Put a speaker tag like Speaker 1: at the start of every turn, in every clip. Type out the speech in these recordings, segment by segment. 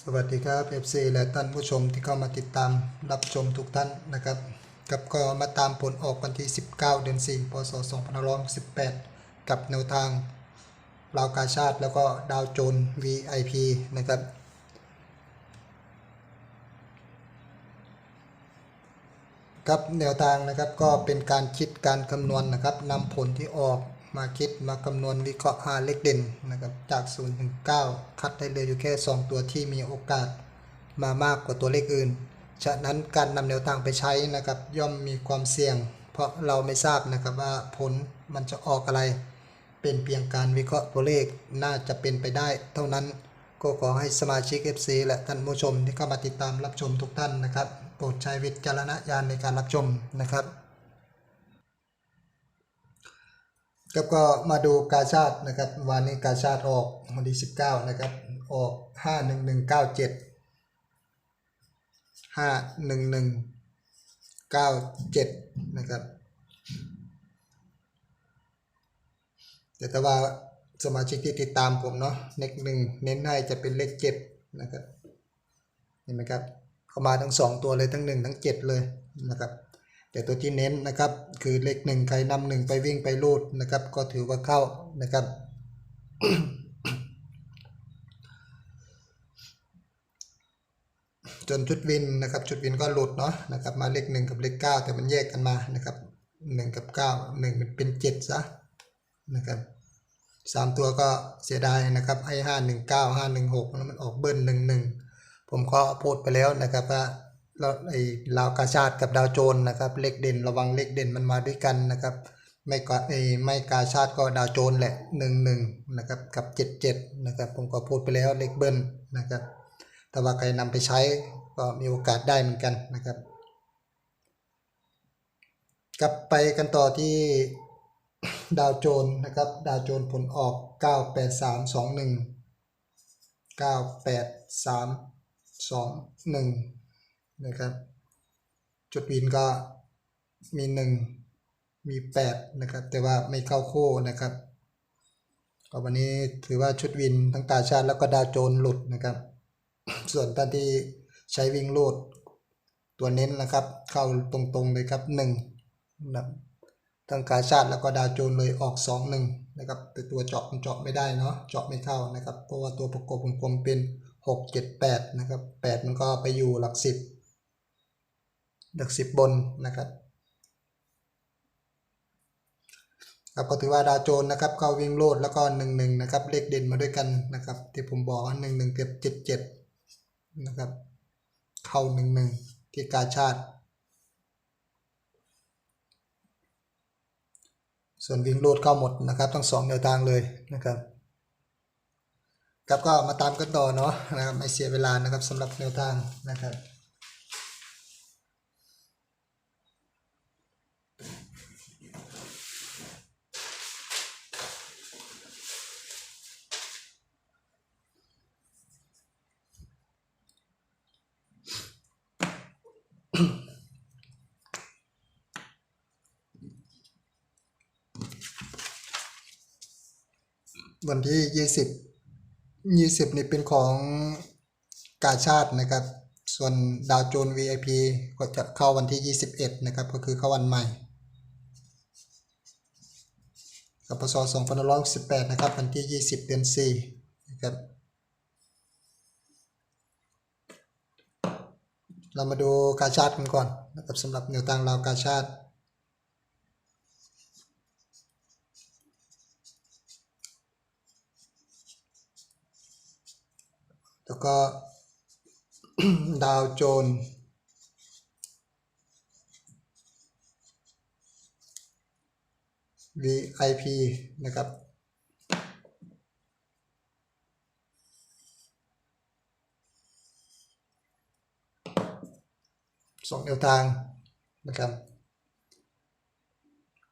Speaker 1: สวัสดีครับ FC และท่านผู้ชมที่เข้ามาติดตามรับชมทุกท่านนะครับกับก็มาตามผลออกวันที่ 19 เดือน 4 พศ 2518 กับแนวทางราวกาชาติแล้วก็ดาวโจน VIP นะครับ ครับแนวทางนะครับก็เป็นการคิดการคำนวณนะครับนำผลที่ออก มาคิดมาคำนวณวิเคราะห์หาเลขเด่นนะครับจาก0ถึง9คัดได้เลยอยู่แค่ 2 ตัวที่มีโอกาสมามากกว่าตัวเลขอื่น ฉะนั้นการนำแนวทางไปใช้นะครับย่อมมีความเสี่ยง เพราะเราไม่ทราบนะครับว่าผลมันจะออกอะไร เป็นเพียงการวิเคราะห์ตัวเลขน่าจะเป็นไปได้ เท่านั้นก็ขอให้สมาชิก FC และท่านผู้ชมที่เข้ามาติดตามรับชมทุกท่านนะครับโปรดใช้วิจารณญาณในการรับชมนะครับ ครับก็มาดูกาชาตินะครับวันนี้กาชาติออกวันที่19นะครับออก51197 51197นะครับแต่ถ้าว่าสมาชิกที่ติดตามผมเนาะเลขหนึ่งเน้นให้จะเป็นเลขเจ็ดนะครับเห็นไหมครับเข้ามาทั้งสองตัวเลยทั้งหนึ่งทั้งเจ็ดเลยนะครับ แต่ตัวที่เน้นนะครับคือเลขหนึ่งใครนำหนึ่งไปวิ่งไปรูดนะครับ ก็ถือว่าเข้านะครับ จนชุดวินนะครับชุดวินก็หลุดเนาะนะครับมาเลขหนึ่งกับเลขเก้าแต่มันแยกกันมานะครับหนึ่งกับเก้าหนึ่งมันเป็นเจ็ดซะนะครับสามตัวก็เสียดายนะครับให้ห้าหนึ่งเก้าห้าหนึ่งหกแล้วมันออกเบิ้ลหนึ่งหนึ่งผมก็พูดไปแล้วนะครับว่า เราไอ้ลาวกาชาติกับดาวโจนนะครับเลขเด่นระวังเลขเด่นมันมาด้วยกันนะครับไม่กาไอ้ไม่กาชาติก็ดาวโจนแหละหนึ่งหนึ่งนะครับกับเจ็ดเจ็ดนะครับผมก็พูดไปแล้วเลขเบิ้ลนะครับแต่ว่าใครนำไปใช้ก็มีโอกาสได้เหมือนกันนะครับ กลับไปกันต่อที่ดาวโจนนะครับดาวโจนผลออก 98321 98321 นะครับ จุดวินก็มี 1 มี 8 นะครับ แต่ว่าไม่เข้าโค้นะครับก็วันนี้ถือว่าชุดวินทั้งกาชาติแล้วก็ดาวโจนหลุดนะครับ ส่วนท่านที่ใช้วิ่งลูดตัวเน้นนะครับ เข้าตรงๆเลยครับ1นะครับทั้งกาชาติแล้วก็ดาวโจนเลยออก 2 1นะครับแต่ตัวเจาะมันเจาะไม่ได้เนาะเจาะไม่เข้านะครับเพราะว่าตัวประกบวงกลมเป็น 6 7 8นะครับ8มันก็ไปอยู่หลัก10 หลัก10บบนนะครับครับก็ถือว่าดาวโจนนะครับเขาวิ่งโลดแล้วก็หนึ่งหนึ่งนะครับเลขเด่นมาด้วยกันนะครับ ที่ผมบอกว่าหนึ่งหนึ่งเกือบเจ็ดเจ็ดนะครับ เข้าหนึ่งหนึ่งที่กาชาติ ส่วนวิ่งโลดเข้าหมดนะครับ ทั้งสองแนวทางเลยนะครับครับก็มาตามกันต่อเนาะนะครับไม่เสียเวลานะครับสำหรับแนวทางนะครับ วันที่ยี่สิบยี่สิบนี่เป็นของกาชาตินะครับ ส่วนดาวโจน VIP ก็จะเข้าวันที่ยี่สิบเอ็ดนะครับ ก็คือเข้าวันใหม่กับพศสองพันร้อยสิบแปดนะครับ วันที่ยี่สิบเดือนสี่นะครับ เรามาดูกาชาติกันก่อนนะครับสำหรับแนวทางเราวกาชาติแล้วก็ดาวโจน VIP นะครับ สองแนวทางนะครับ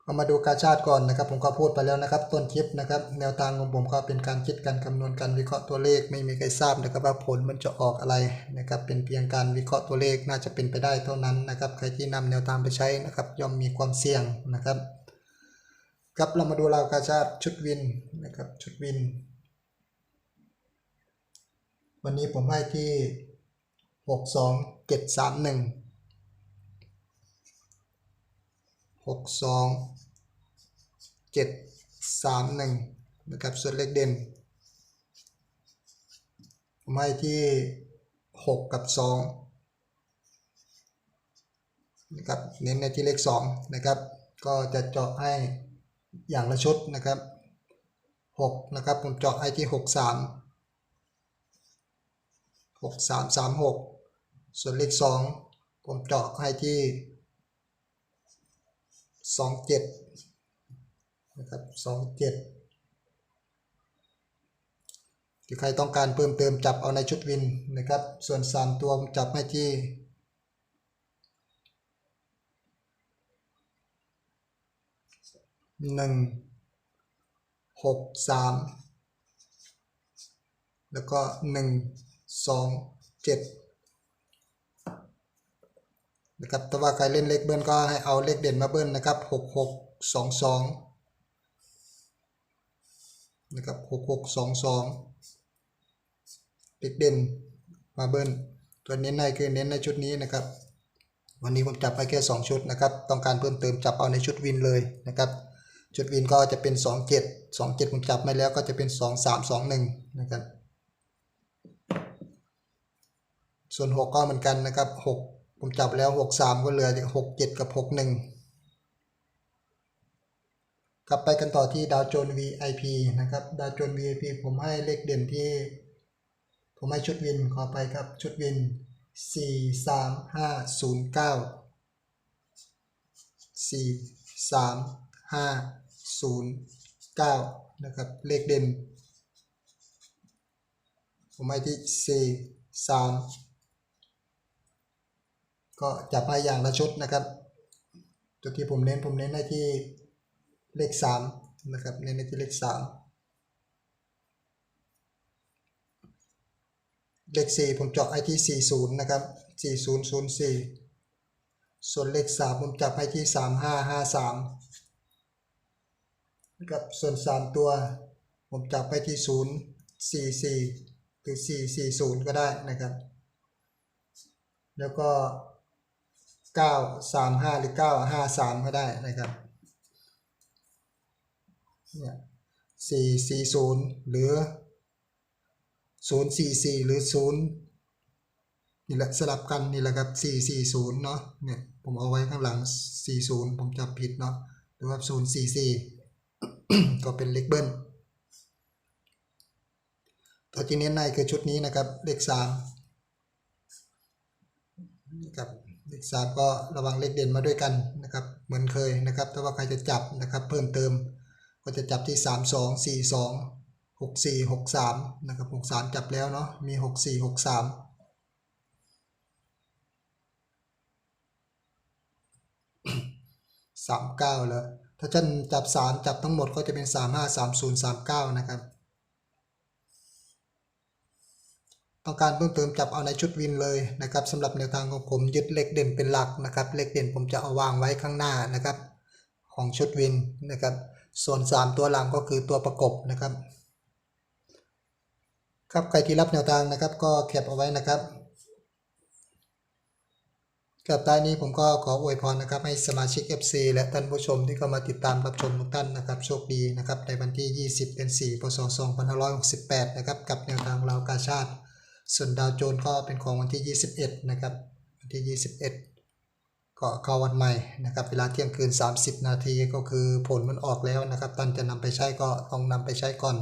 Speaker 1: เอามาดูกาชาติก่อนนะครับ ผมก็พูดไปแล้วนะครับ ต้นคลิปนะครับ แนวทางของผมก็เป็นการคิดการคำนวณการวิเคราะห์ตัวเลขไม่มีใครทราบนะครับว่าผลมันจะออกอะไรนะครับ เป็นเพียงการวิเคราะห์ตัวเลขน่าจะเป็นไปได้เท่านั้นนะครับ ใครที่นำแนวทางไปใช้นะครับ ย่อมมีความเสี่ยงนะครับครับเรามาดูราวกาชาติชุดวินนะครับชุดวิน วันนี้ผมให้ที่ 6 2 7 3 1 หกสองเจ็ดสามหนึ่งนะครับส่วนเลขเด่นผมให้ที่หกกับสองนะครับเน้นในที่เลขสองนะครับ ก็จะเจาะให้อย่างละชุดนะครับหกนะครับผมเจาะให้ที่หกสามหกสามสามหกส่วนเลขสองผมเจาะให้ที่ สองเจ็ดนะครับสองเจ็ดที่ใครต้องการเพิ่มเติมจับเอาในชุดวินนะครับ ส่วน3ตัวจับให้ที่หนึ่งหกสามแล้วก็หนึ่งสองเจ็ด นะครับแต่ว่าใครเล่นเลขเบิ้ลก็ให้เอาเลขเด่นมาเบิ้ลนะครับหกหกสองสองนะครับหกหกสองสองเลขเด่นมาเบิ้ลตัวเน้นในคือเน้นในชุดนี้นะครับ วันนี้ผมจับไปแค่ 2 ชุดนะครับ ต้องการเพิ่มเติมจับเอาในชุดวินเลยนะครับชุดวินก็จะเป็น 2 7 2 7ผมจับไม่แล้วก็จะเป็น 2 3 2 1นะครับส่วน 6 ก็เหมือนกันนะครับ 6 ผมจับแล้ว6 3ก็เหลือ6 7กับ6 1กลับไปกันต่อที่ดาวโจน VIP นะครับดาวโจน VIP ผมให้เลขเด่นที่ ผมให้ชุดวินขอไปครับชุดวิน 4 3 5 0 9 4 3 5 0 9 นะครับ เลขเด่น ผมให้ที่ 4 3 ก็จับมาอย่างละชุดนะครับ ตัวที่ผมเน้นผมเน้นให้ที่เลข3นะครับเน้นในที่เลข3เลข4ผมเจาะให้ที่40นะครับ4004 ส่วนเลข 3 ผมจับให้ที่ 3553นะครับส่วน 3 ตัว ผมจับให้ที่ 044 หรือ 440 ก็ได้นะครับ แล้วก็ 935 หรือ 953 ก็ได้นะครับเนี่ย440 หรือ 044 หรือ 0 นี่แหละสลับกันนี่แหละครับ 440 เนาะเนี่ยผมเอาไว้ข้างหลัง 40 ผมจับผิดเนาะหรือว่า 044 ก็เป็นเลขเบิ้ลตัวที่เน้นในคือชุดนี้นะครับเลข3นะครับ เลข3ก็ระวังเลขเด่นมาด้วยกันนะครับ เหมือนเคยนะครับ ถ้าว่าใครจะจับนะครับ เพิ่มเติม ก็จะจับที่3 2 4 2 6 4 6 3นะครับ6 3จับแล้วเนาะมี6 4 6 3สามเก้าแล้วถ้าท่านจับสามจับทั้งหมดก็จะเป็นสามห้าสามศูนย์สามเก้านะครับ ต้องการเพิ่มเติมจับเอาในชุดวินเลยนะครับสำหรับแนวทางของผมยึดเลขเด่นเป็นหลักนะครับเลขเด่นผมจะเอาวางไว้ข้างหน้านะครับ ของชุดวินนะครับ ส่วน 3 ตัวหลังก็คือตัวประกบนะครับครับใครที่รับแนวทางนะครับก็แคปเอาไว้นะครับกับท้ายนี้ผมก็ขออวยพรนะครับให้สมาชิก FC และท่านผู้ชมที่เข้ามาติดตามรับชมทุกท่านนะครับโชคดีนะครับในวันที่ 20เป็น4พศ2568 นะครับกับแนวทางเราวกาชาติ ส่วนดาวโจนก็เป็นของวันที่ 21 นะครับ วันที่ 21 ก็เข้าวันใหม่นะครับ เวลาเที่ยงคืน 30 นาทีก็คือผลมันออกแล้วนะครับท่านจะนำไปใช้ก็ต้องนำไปใช้ก่อน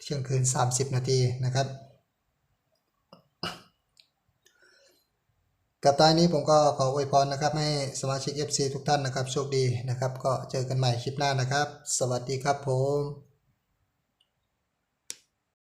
Speaker 1: เที่ยงคืน 30 นาทีนะครับ กับท้ายนี้ผมก็ขออวยพรนะครับ ให้สมาชิก FC ทุกท่านนะครับ โชคดีนะครับ ก็เจอกันใหม่คลิปหน้านะครับ สวัสดีครับผม